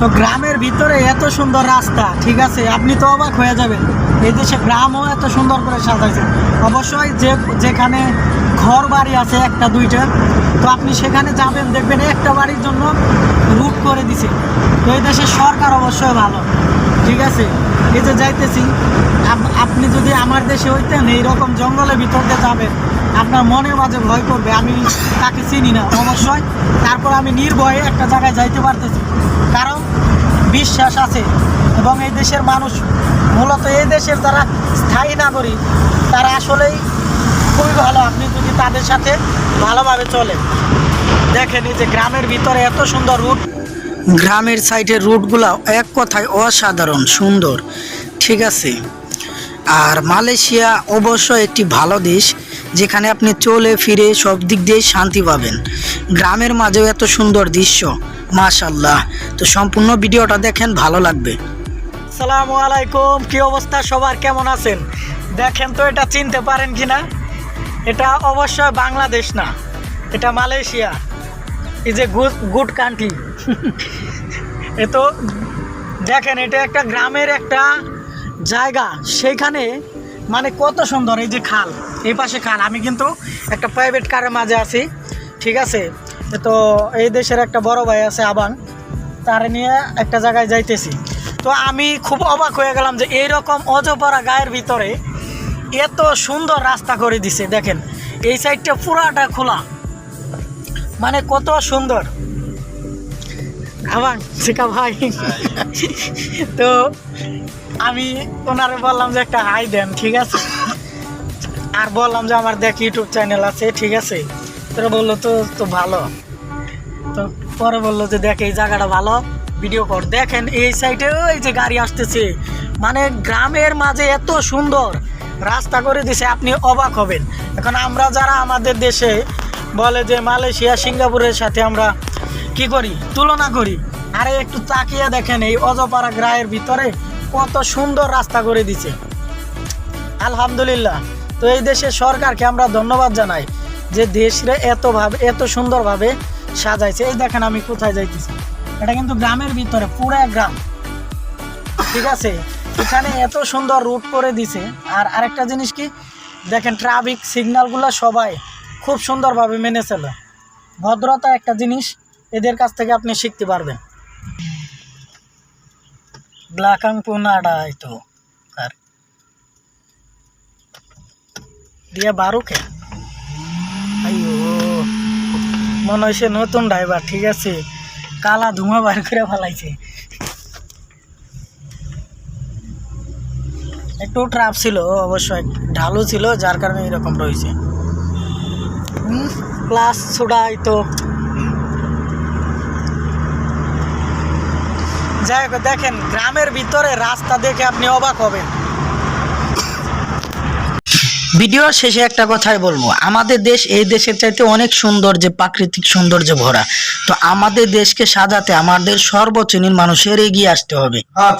তো গ্রামের ভিতরে এত সুন্দর রাস্তা, ঠিক আছে? আপনি তো অবাক হয়ে যাবেন। এই দেশে গ্রামও এত সুন্দর করে সাজাইছে। অবশ্যই যে যেখানে ঘর বাড়ি আছে একটা, দুইটা, তো আপনি সেখানে যাবেন, দেখবেন একটা বাড়ির জন্য রুট করে দিছে। তো এই দেশের সরকার অবশ্যই ভালো, ঠিক আছে? এই যে যাইতেছি আপনি যদি আমার দেশে হইতেন এইরকম জঙ্গলের ভিতরতে যাবেন, আপনার মনের মাঝে ভয় করবে, আমি তাকে চিনি না। অবশ্যই আমি নির্ভয়ে একটা জায়গায় যাইতে পারতেছি। কারণ বিশ্বাস আছে এবং এই দেশের মানুষ, মূলত এই দেশের যারা স্থায়ী নাগরিক, তারা আসলেই খুবই ভালো। আপনি যদি তাদের সাথে ভালোভাবে চলে দেখেন এই যে গ্রামের ভিতরে এত সুন্দর রুট। গ্রামের সাইডের রুটগুলো এক কথায় অসাধারণ, সুন্দর। ঠিক আছে? আর মালয়েশিয়া অবশ্য একটি ভালো দেশ, যেখানে আপনি চলে, ফিরে সব দিক দিয়ে শান্তি পাবেন। গ্রামের মাঝেও এত সুন্দর দৃশ্য মাশাল্লাহ তো সম্পূর্ণ ভিডিওটা দেখেন, ভালো লাগবে। আসসালামু আলাইকুম, কি অবস্থা? সবার কেমন আছেন? দেখেন তো এটা চিনতে পারেন কি না এটা অবশ্যই বাংলাদেশ না, এটা Malaysia. Is a good good country এ তো দেখেন, এটা একটা গ্রামের একটা জায়গা সেইখানে মানে কত সুন্দর, এই যে খাল, এই পাশে খাল। আমি কিন্তু একটা প্রাইভেট কারের মাঝে আছি, ঠিক আছে? তো এই দেশের একটা বড় ভাই আছে আবাং তার নিয়ে একটা জায়গায় যাইতেছি। তো আমি খুব অবাক হয়ে গেলাম যে এইরকম অজপাড়া গায়ের ভিতরে এত সুন্দর রাস্তা করে দিছে, দেখেন। এই সাইডটা পুরাটা খোলা। মানে কত সুন্দর। আবার শিকা ভাই। তো আমি ওনারে বললাম যে একটা হাই দেন, ঠিক আছে? আর বললাম যে আমার দেখ ইউটিউব চ্যানেল আছে, ঠিক আছে? তোরা বলল তো তো ভালো। তো পরে বলল যে দেখ এই জায়গাটা ভালো ভিডিও কর। দেখেন এই সাইডে ওই যে গাড়ি আসতেছে। মানে গ্রামের মাঝে এত সুন্দর রাস্তা করে দিছে, আপনি অবাক হবেন। এখন আমরা যারা আমাদের দেশে বলে যে মালয়েশিয়া, সিঙ্গাপুরের সাথে আমরা কি করি? তুলনা করি। আরে একটু তাকিয়ে দেখেন এই অজপাড়া গ্রামের ভিতরে কত সুন্দর রাস্তা করে দিছে। আলহামদুলিল্লাহ। তো এই দেশের সরকারকে আমরা ধন্যবাদ জানাই যে দেশরে এতভাবে এত সুন্দরভাবে সাজাইছে। এই দেখেন আমি কোথায় যাইতেছি। এটা কিন্তু গ্রামের ভিতরে, পুরা গ্রাম। ঠিক আছে? এখানে এত সুন্দর রুট করে দিছে। আর আরেকটা জিনিস কি? দেখেন ট্রাফিক সিগন্যালগুলো সবাই খুব সুন্দরভাবে মেনে চলে। ভদ্রতা একটা জিনিস। এদের কাছ থেকে আপনি শিখতে পারবেন। ব্লাকাং পুনাডা তো, আর দিয়া বারুকে? আইও মনে হয়েছে নতুন ড্রাইভার, ঠিক আছে? কালা ধুমা বার করে ফেলাইছে। একটু ট্রাপ ছিল, অবশ্যই ঢালু ছিল, যার কারণে এরকম রয়েছে। প্লাস ছুড়াই তো। যাই হোক, দেখেন, গ্রামের ভিতরে রাস্তা দেখে আপনি অবাক হবেন। ভিডিও শেষে একটা কথাই বলব। আমাদের দেশ এই দেশের চাইতে অনেক সুন্দর যে প্রাকৃতিক সৌন্দর্য ভরা। তো আমাদের দেশকে সাজাতে আমাদের সর্বশ্রেণীর মানুষের এগিয়ে আসতে হবে। হ্যাঁ